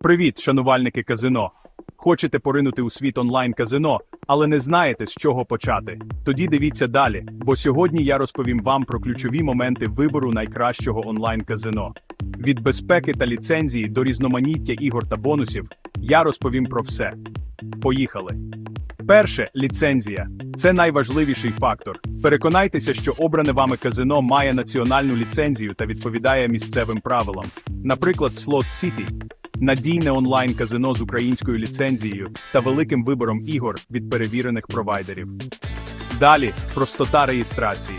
Привіт, шанувальники казино! Хочете поринути у світ онлайн казино, але не знаєте, з чого почати? Тоді дивіться далі, бо сьогодні я розповім вам про ключові моменти вибору найкращого онлайн казино. Від безпеки та ліцензії до різноманіття ігор та бонусів я розповім про все. Поїхали! Перше ліцензія. Це найважливіший фактор. Переконайтеся, що обране вами казино має національну ліцензію та відповідає місцевим правилам. Наприклад, Slot City – надійне онлайн казино з українською ліцензією та великим вибором ігор від перевірених провайдерів. Далі простота реєстрації.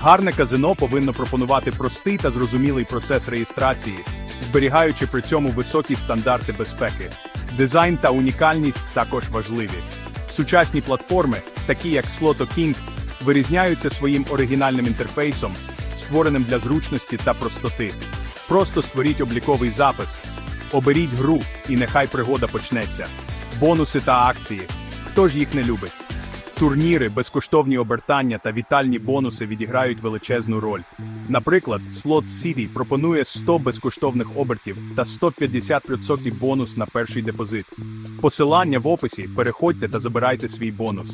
Гарне казино повинно пропонувати простий та зрозумілий процес реєстрації, зберігаючи при цьому високі стандарти безпеки. Дизайн та унікальність також важливі. Сучасні платформи, такі як Sloto King, вирізняються своїм оригінальним інтерфейсом, створеним для зручності та простоти. Просто створіть обліковий запис, оберіть гру, і нехай пригода почнеться. Бонуси та акції. Хто ж їх не любить? Турніри, безкоштовні обертання та вітальні бонуси відіграють величезну роль. Наприклад, Slot City пропонує 100 безкоштовних обертів та 150% бонус на перший депозит. Посилання в описі, переходьте та забирайте свій бонус.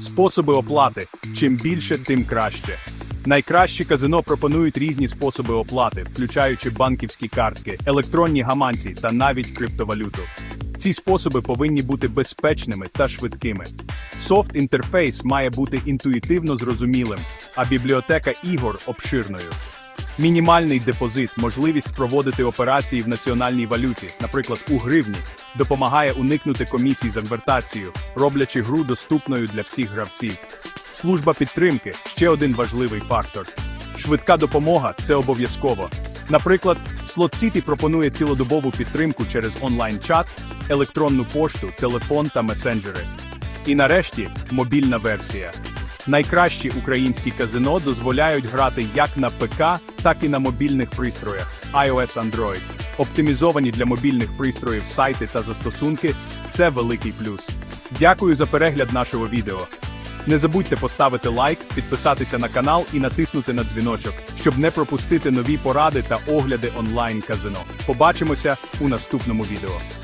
Способи оплати: чим більше, тим краще. Найкращі казино пропонують різні способи оплати, включаючи банківські картки, електронні гаманці та навіть криптовалюту. Ці способи повинні бути безпечними та швидкими. Софт інтерфейс має бути інтуїтивно зрозумілим, а бібліотека ігор обширною. Мінімальний депозит, можливість проводити операції в національній валюті, наприклад, у гривні, допомагає уникнути комісій за конвертацію, роблячи гру доступною для всіх гравців. Служба підтримки ще один важливий фактор. Швидка допомога це обов'язково. Наприклад, Slot City пропонує цілодобову підтримку через онлайн-чат, електронну пошту, телефон та месенджери. І нарешті мобільна версія. Найкращі українські казино дозволяють грати як на ПК, так і на мобільних пристроях iOS Android. Оптимізовані для мобільних пристроїв сайти та застосунки це великий плюс. Дякую за перегляд нашого відео. Не забудьте поставити лайк, підписатися на канал і натиснути на дзвіночок, щоб не пропустити нові поради та огляди онлайн казино. Побачимося у наступному відео.